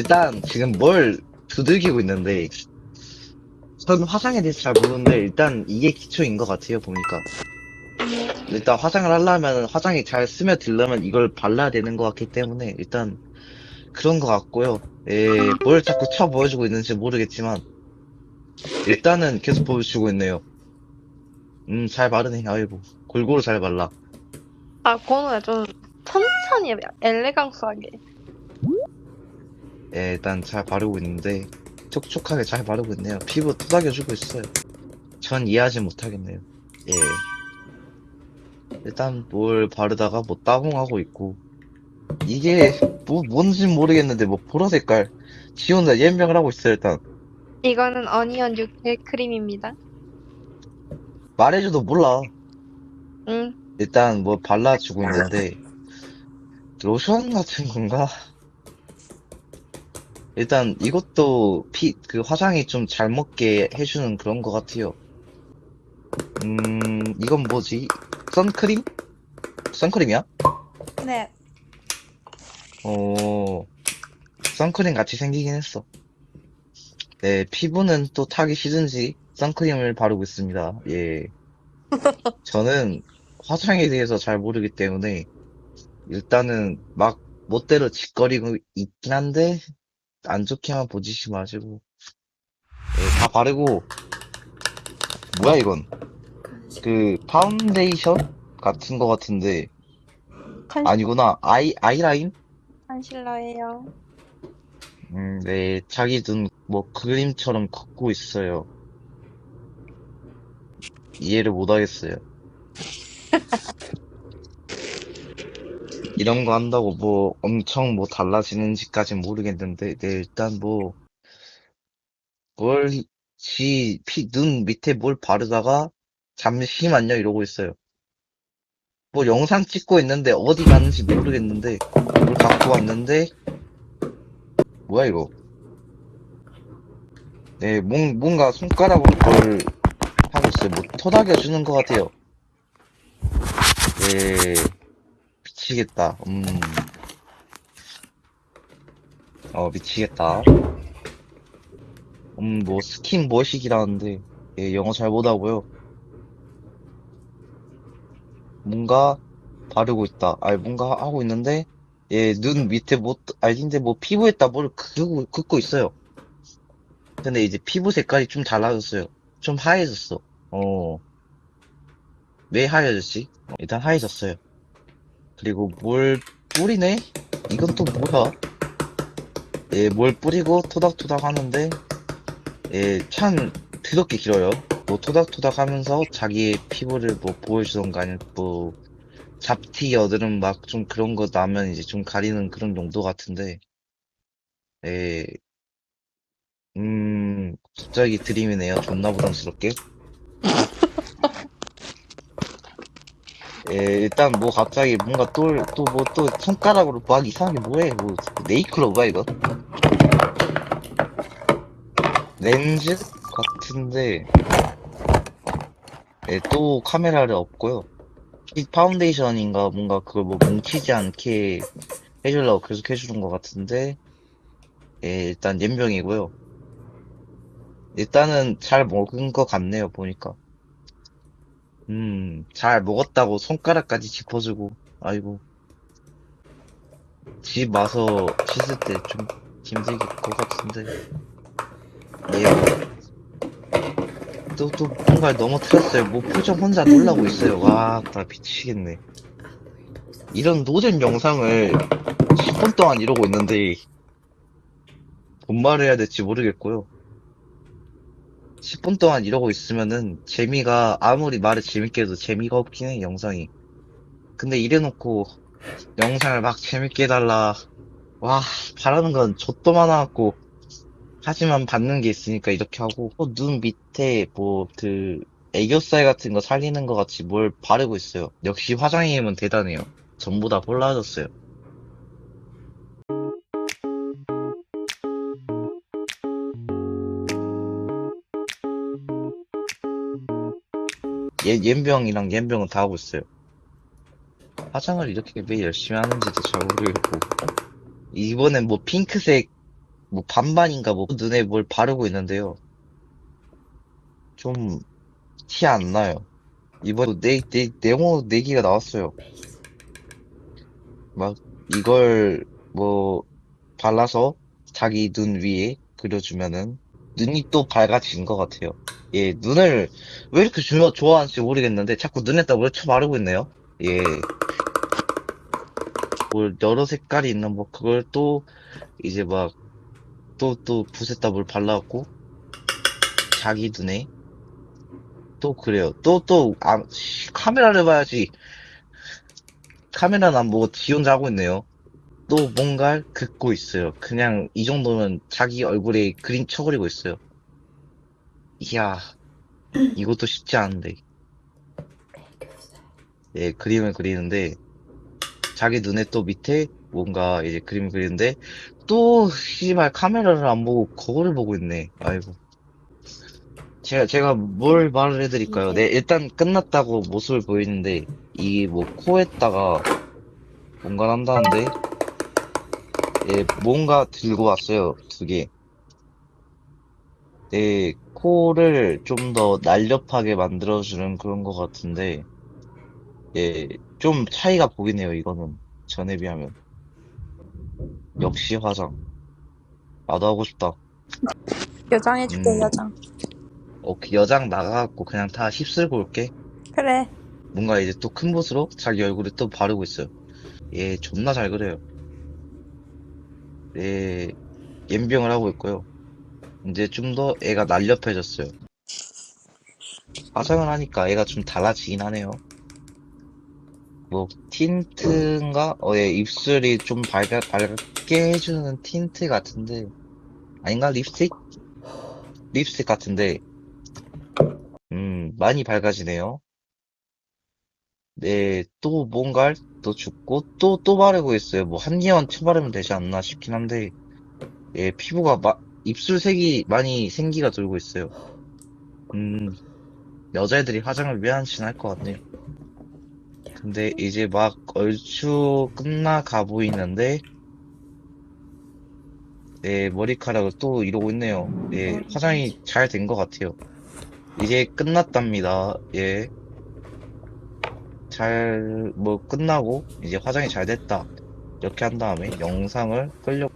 일단 지금 뭘 두들기고 있는데 전 화장에 대해서 잘 모르는데 일단 이게 기초인 것 같아요 보니까. 일단 화장을 하려면 화장이 잘 스며들려면 이걸 발라야 되는 것 같기 때문에 일단 그런 것 같고요. 예, 뭘 자꾸 쳐 보여주고 있는지 모르겠지만 일단은 계속 보여주고 있네요. 음 잘 바르네. 아이고 골고루 잘 발라. 아, 그거는 좀 천천히 엘레강스하게. 예, 일단 잘 바르고 있는데 촉촉하게 잘 바르고 있네요. 피부 토닥여주고 있어요. 전 이해하지 못하겠네요. 예. 일단 뭘 바르다가 뭐 따봉하고 있고 이게 뭐 뭔진 모르겠는데 뭐 보라 색깔 지 혼자 예명을 하고 있어요. 일단 이거는 어니언 육회 크림입니다. 말해줘도 몰라. 응. 일단 뭐 발라주고 있는데 로션 같은 건가? 일단 이것도 피 그 화장이 좀 잘 먹게 해주는 그런 것 같아요. 음 이건 뭐지? 선크림? 선크림이야? 네. 어 선크림 같이 생기긴 했어. 네 피부는 또 타기 싫은지 선크림을 바르고 있습니다. 예. 저는 화장에 대해서 잘 모르기 때문에 일단은 막 멋대로 짓거리고 있긴 한데 안 좋게만 보지시 마시고. 예, 다 바르고. 뭐야 이건? 그 파운데이션 같은 거 같은데. 컨, 아니구나. 아이 아이라인? 컨실러예요. 음, 네 자기 눈 뭐 그림처럼 걷고 있어요. 이해를 못 하겠어요 이런 거 한다고 뭐 엄청 뭐 달라지는지까진 모르겠는데, 네, 일단 뭐, 뭘, 지, 피, 눈 밑에 뭘 바르다가, 잠시만요, 이러고 있어요. 뭐 영상 찍고 있는데, 어디 가는지 모르겠는데, 뭘 갖고 왔는데, 뭐야, 이거. 네, 뭔, 뭔가 손가락으로 뭘 하고 있어요. 뭐 토닥여 주는 것 같아요. 네. 미치겠다. 음. 어, 미치겠다. 음, 뭐, 스킨 머시기라는데, 예, 영어 잘 못하고요. 뭔가 바르고 있다. 아니, 뭔가 하고 있는데, 예, 눈 밑에 뭐, 아닌데 뭐, 피부에다 뭘 긋고, 긋고 있어요. 근데 이제 피부 색깔이 좀 달라졌어요. 좀 하얘졌어. 어. 왜 하얘졌지? 어, 일단 하얘졌어요. 그리고 뭘 뿌리네? 이건 또 뭐야? 예, 뭘 뿌리고 토닥토닥 하는데, 예, 참 드럽게 길어요. 뭐 토닥토닥 하면서 자기의 피부를 뭐 보여주던가 뭐 잡티 여드름 막 좀 그런 거 나면 이제 좀 가리는 그런 용도 같은데, 예, 음, 갑자기 드림이네요. 존나 부담스럽게. 예, 일단 뭐 갑자기 뭔가 또, 또 뭐 또 손가락으로 막 이상하게 뭐해. 뭐 네이클로브야 이거? 렌즈 같은데 예, 또 카메라를 없고요. 이 파운데이션인가 뭔가 그걸 뭐 뭉치지 않게 해주려고 계속 해주는 것 같은데 예, 일단 연병이고요. 일단은 잘 먹은 것 같네요, 보니까. 음, 잘 먹었다고 손가락까지 짚어주고, 아이고. 집 와서 씻을 때좀 힘들길 것 같은데. 예. 또, 또, 뭔가 넘어뜨렸어요. 뭐 표정 혼자 놀라고 있어요. 와, 나 미치겠네. 이런 노잼 영상을 10분 동안 이러고 있는데, 뭔 말을 해야 될지 모르겠고요. 10분 동안 이러고 있으면은 재미가 아무리 말을 재밌게 해도 재미가 없긴 해 영상이. 근데 이래놓고 영상을 막 재밌게 해달라. 와 바라는 건 좆도 많아갖고. 하지만 받는 게 있으니까 이렇게 하고. 또 눈 밑에 뭐 그 애교살 같은 거 살리는 것 같이 뭘 바르고 있어요. 역시 힘은 대단해요. 전부 다 빨라졌어요 얘, 옌병이랑 옌병은 다 하고 있어요. 화장을 이렇게 왜 열심히 하는지도 잘 모르겠고. 이번엔 뭐 핑크색 뭐 반반인가 뭐 눈에 뭘 바르고 있는데요. 좀 티 안 나요. 이번 네, 네, 네모 네기가 나왔어요. 막 이걸 뭐 발라서 자기 눈 위에 그려주면은 눈이 또 밝아진 것 같아요. 예, 눈을 왜 이렇게 좋아, 좋아하는지 모르겠는데 자꾸 눈에다 뭘쳐 바르고 있네요. 예. 뭘 여러 색깔이 있는 뭐 그걸 또 이제 막 또 또 붓에다 뭘 발라갖고 자기 눈에 또 그래요. 또 또 아, 씨, 카메라를 봐야지. 카메라는 안 보고 지 혼자 하고 있네요. 또 뭔가를 긋고 있어요. 그냥 이 정도면 자기 얼굴에 그림 쳐그리고 있어요. 이야, 이것도 쉽지 않은데. 예, 그림을 그리는데, 자기 눈에 또 밑에 뭔가 이제 그림 그리는데, 또, 씨발, 카메라를 안 보고 거울을 보고 있네. 아이고. 제가, 제가 뭘 말을 해드릴까요? 네, 일단 끝났다고 모습을 보이는데, 이 뭐, 코에다가 뭔가 한다는데, 예, 뭔가 들고 왔어요. 두 개. 네, 코를 좀 더 날렵하게 만들어주는 그런 것 같은데, 예, 좀 차이가 보이네요, 이거는. 전에 비하면. 역시 화장. 나도 하고 싶다. 여장 해줄게, 음. 여장. 어, 그 여장 나가갖고 그냥 다 휩쓸고 올게. 그래. 뭔가 이제 또 큰 붓으로 자기 얼굴에 또 바르고 있어요. 예, 존나 잘 그려요. 예, 연병을 하고 있고요. 이제 좀 더 애가 날렵해졌어요. 화장을 하니까 애가 좀 달라지긴 하네요. 뭐, 틴트인가? 어, 예, 입술이 좀 밝아, 밝게 해주는 틴트 같은데, 아닌가? 립스틱? 립스틱 같은데, 음, 많이 밝아지네요. 네, 또 뭔가를 또 줍고, 또, 또 바르고 있어요. 뭐, 한 개만 쳐 바르면 되지 않나 싶긴 한데, 예, 피부가 마, 입술색이 많이 생기가 돌고 있어요. 음, 여자애들이 화장을 왜 하는지 알것 같네요. 근데 이제 막 얼추 끝나가 보이는데, 네, 머리카락을 또 이러고 있네요. 예, 화장이 잘 된 것 같아요. 이제 끝났답니다. 예. 잘, 뭐, 끝나고, 이제 화장이 잘 됐다. 이렇게 한 다음에 영상을 끌려,